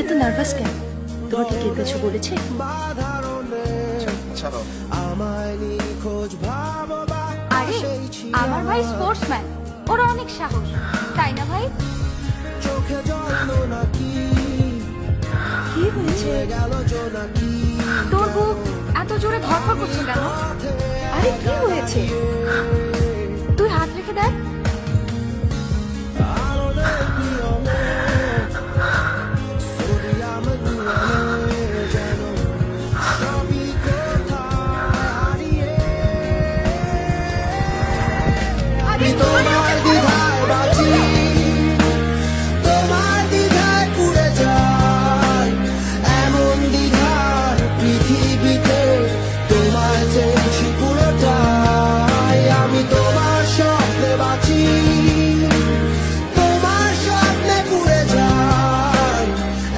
এত নার্ভাস কেন? তোমাকে কে কিছু বলেছে? আরে আমার ভাই স্পোর্টসম্যান ওরা অনেক সাহস তাই না ভাই? কি হয়েছে? তোর বুক এত জোরে ধরফর করছে কেন? আরে কি হয়েছে? তুই হাত রেখে দেখ। আমি তোমার তোমার দ্বিধায় পুড়ে যায় এমন দ্বিধার পৃথিবীতে তোমার চেয়েছি পুরোটাই। আমি তোমার স্বপ্নে